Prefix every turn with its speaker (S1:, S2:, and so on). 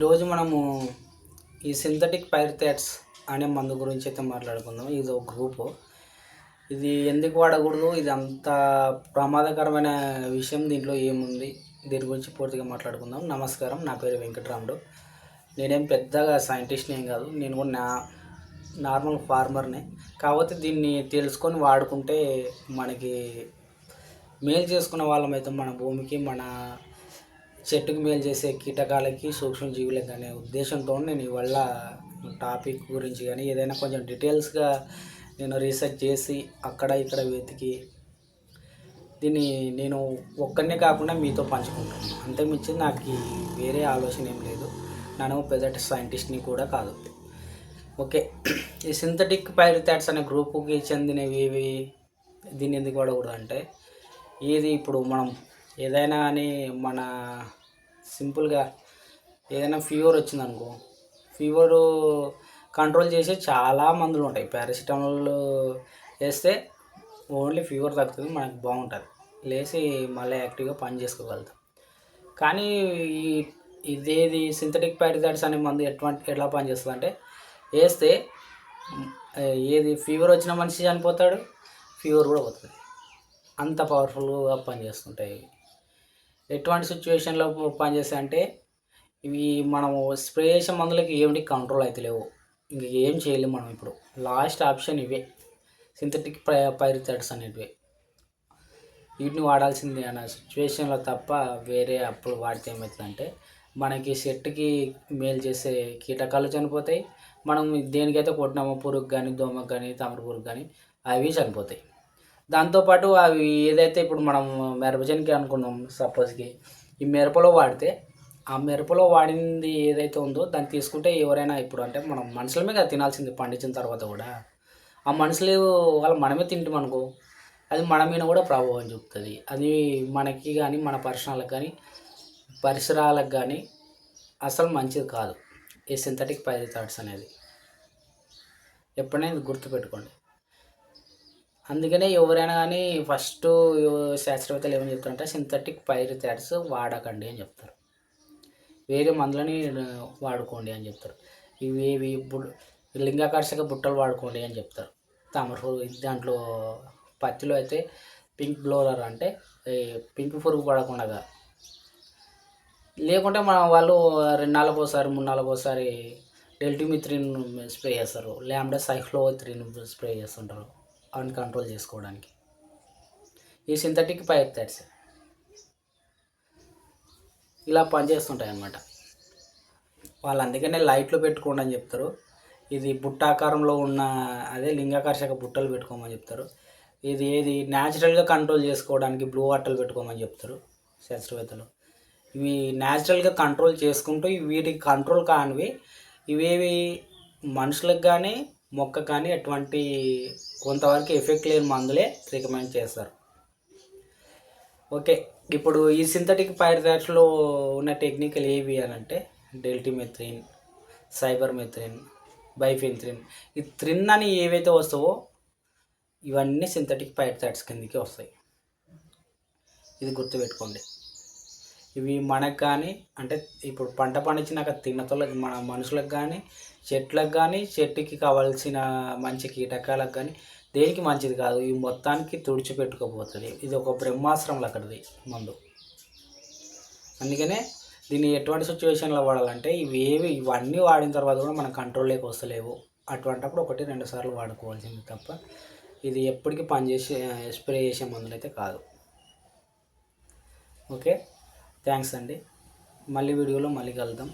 S1: ఈరోజు మనము ఈ సింథటిక్ పైరిథాట్స్ అనే మందు గురించి అయితే మాట్లాడుకుందాం. ఇది ఒక గ్రూపు. ఇది ఎందుకు వాడకూడదు? ఇది అంత ప్రమాదకరమైన విషయం. దీంట్లో ఏముంది? దీని గురించి పూర్తిగా మాట్లాడుకుందాం. నమస్కారం. నా పేరు వెంకటరాముడు. నేనేం పెద్దగా సైంటిస్ట్ని ఏం కాదు. నేను కూడా నా నార్మల్ ఫార్మర్నే. కాకపోతే దీన్ని తెలుసుకొని వాడుకుంటే మనకి మేలు చేసుకున్న వాళ్ళమైతే మన భూమికి మన చెట్టుకు మేలు చేసే కీటకాలకి సూక్ష్మజీవులకు అనే ఉద్దేశంతో నేను ఇవాళ టాపిక్ గురించి కానీ ఏదైనా కొంచెం డీటెయిల్స్గా నేను రీసెర్చ్ చేసి అక్కడ ఇక్కడ వెతికి దీన్ని నేను ఒక్కనే కాకుండా మీతో పంచుకుంటాను అంతకుమించి నాకు వేరే ఆలోచన ఏం లేదు. నేను పెద్ద సైంటిస్ట్ని కూడా కాదు. ఓకే. ఈ సింథటిక్ పైరిథాట్స్ అనే గ్రూపుకి చెందినవి ఏవి? దీన్ని ఎందుకు వాడకూడదు అంటే ఏది ఇప్పుడు మనం ఏదైనా కానీ మన సింపుల్గా ఏదైనా ఫీవర్ వచ్చిందనుకో ఫీవరు కంట్రోల్ చేసే చాలా మందులు ఉంటాయి. పారాసిటమాల్ వేస్తే ఓన్లీ ఫీవర్ తగ్గుతుంది మనకు బాగుంటుంది. లేచి మళ్ళీ యాక్టివ్గా పని చేసుకోగలుగుతాం. కానీ ఈ ఇదేది సింథటిక్ పైరిథాట్స్ అనే మందు ఎటువంటి ఎట్లా పనిచేస్తుంది అంటే వేస్తే ఏది ఫీవర్ వచ్చిన మనిషి చనిపోతాడు ఫీవర్ కూడా పోతుంది. అంత పవర్ఫుల్గా పనిచేస్తుంటాయి. ఎటువంటి సిచ్యువేషన్లో పనిచేస్తాయి అంటే ఇవి మనము స్ప్రే చేసే మందులకి ఏమిటి కంట్రోల్ అయితే లేవు. ఇంక ఏం చేయలేము మనం ఇప్పుడు. లాస్ట్ ఆప్షన్ ఇవే. సింథటిక్ పై పైరిథాట్స్ అనేటివి. వీటిని వాడాల్సిందే అన్న సిచ్యువేషన్లో తప్ప వేరే అప్పుడు వాడితే ఏమవుతుందంటే మనకి చెట్టుకి మేలు చేసే కీటకాలు చనిపోతాయి. మనం దేనికైతే కొట్టినామో పురుగు కానీ దోమకు కానీ తామర పురుగు కానీ అవి చనిపోతాయి. దాంతోపాటు అవి ఏదైతే ఇప్పుడు మనం మిరపజనికి అనుకున్నాం సపోజ్కి ఈ మిరపలో వాడితే ఆ మిరపలో వాడింది ఏదైతే ఉందో దాన్ని తీసుకుంటే ఎవరైనా ఇప్పుడు అంటే మనం మనుషులమే కదా తినాల్సింది పండించిన తర్వాత కూడా. ఆ మనుషులు వాళ్ళు మనమే తింటాం అనుకో అది మన మీద కూడా ప్రభావం చూపుతుంది. అది మనకి కానీ మన పరిసరాలకు కానీ పరిసరాలకు కానీ అసలు మంచిది కాదు. ఈ సింథటిక్ పైరిథాట్స్ అనేది. ఎప్పుడైనా ఇది గుర్తుపెట్టుకోండి. అందుకనే ఎవరైనా కానీ ఫస్ట్ శాస్త్రవేత్తలు ఏమని చెప్తారంటే సింథటిక్ పైరిథాట్స్ వాడకండి అని చెప్తారు. వేరే మందులని వాడుకోండి అని చెప్తారు. ఇవి ఇవి లింగాకర్షక బుట్టలు వాడుకోండి అని చెప్తారు. తామర దాంట్లో పత్తిలో అయితే పింక్ బ్లోరర్ అంటే పింక్ పురుగు పడకుండా లేకుంటే మన వాళ్ళు రెండు నెలలకు ఒకసారి మూడు నాలుగు ఒకసారి డెల్టిమిత్రిన్ స్ప్రే చేస్తారు. లేకుంటే సైక్లోత్రిన్ స్ప్రే చేస్తుంటారు. అవన్నీ కంట్రోల్ చేసుకోవడానికి. ఈ సింథటిక్ పైర్థాట్స్ ఇలా పనిచేస్తుంటాయి అన్నమాట వాళ్ళు అందుకనే లైట్లు పెట్టుకోండి అని చెప్తారు. ఇది బుట్టాకారంలో ఉన్న అదే లింగాకర్షక బుట్టలు పెట్టుకోమని చెప్తారు. ఇది ఏది న్యాచురల్గా కంట్రోల్ చేసుకోవడానికి బ్లూ వాటర్లు పెట్టుకోమని చెప్తారు శాస్త్రవేత్తలు. ఇవి న్యాచురల్గా కంట్రోల్ చేసుకుంటూ వీటికి కంట్రోల్ కానివి ఇవేవి మనుషులకు కానీ మొక్క కానీ ఎటువంటి కొంతవరకు ఎఫెక్ట్ లేని మందులే రికమెండ్ చేస్తారు. ఓకే ఇప్పుడు ఈ సింథటిక్ పైరిథాట్స్లో ఉన్న టెక్నికల్ ఏవి అని అంటే డెల్టిమెథ్రిన్ సైబర్ మెథ్రిన్ బైఫెన్థ్రిన్ ఈ త్రిన్ అని ఏవైతే వస్తావో ఇవన్నీ సింథటిక్ పైరిథాట్స్ కిందకి వస్తాయి. ఇది గుర్తుపెట్టుకోండి. ఇవి మనకు కానీ అంటే ఇప్పుడు పంట పండించినాక తిన్నతోళ్ళకి మన మనుషులకు కానీ చెట్లకు కానీ చెట్టుకి కావాల్సిన మంచి కీటకాలకు కానీ దేనికి మంచిది కాదు. ఈ మొత్తానికి తుడిచిపెట్టుకోపోతుంది. ఇది ఒక బ్రహ్మాశ్రమం అక్కడిది మందు. అందుకనే దీన్ని ఎటువంటి సిచ్యువేషన్లో వాడాలంటే ఇవేవి ఇవన్నీ వాడిన తర్వాత కూడా మన కంట్రోల్లోకి వస్తలేవు. అటువంటప్పుడు ఒకటి రెండు సార్లు వాడుకోవాల్సింది తప్ప ఇది ఎప్పటికీ పనిచేసే స్ప్రే చేసే మందులు అయితే కాదు. ఓకే? థ్యాంక్స్ అండి. మళ్ళీ వీడియోలో మళ్ళీ కలుద్దాం.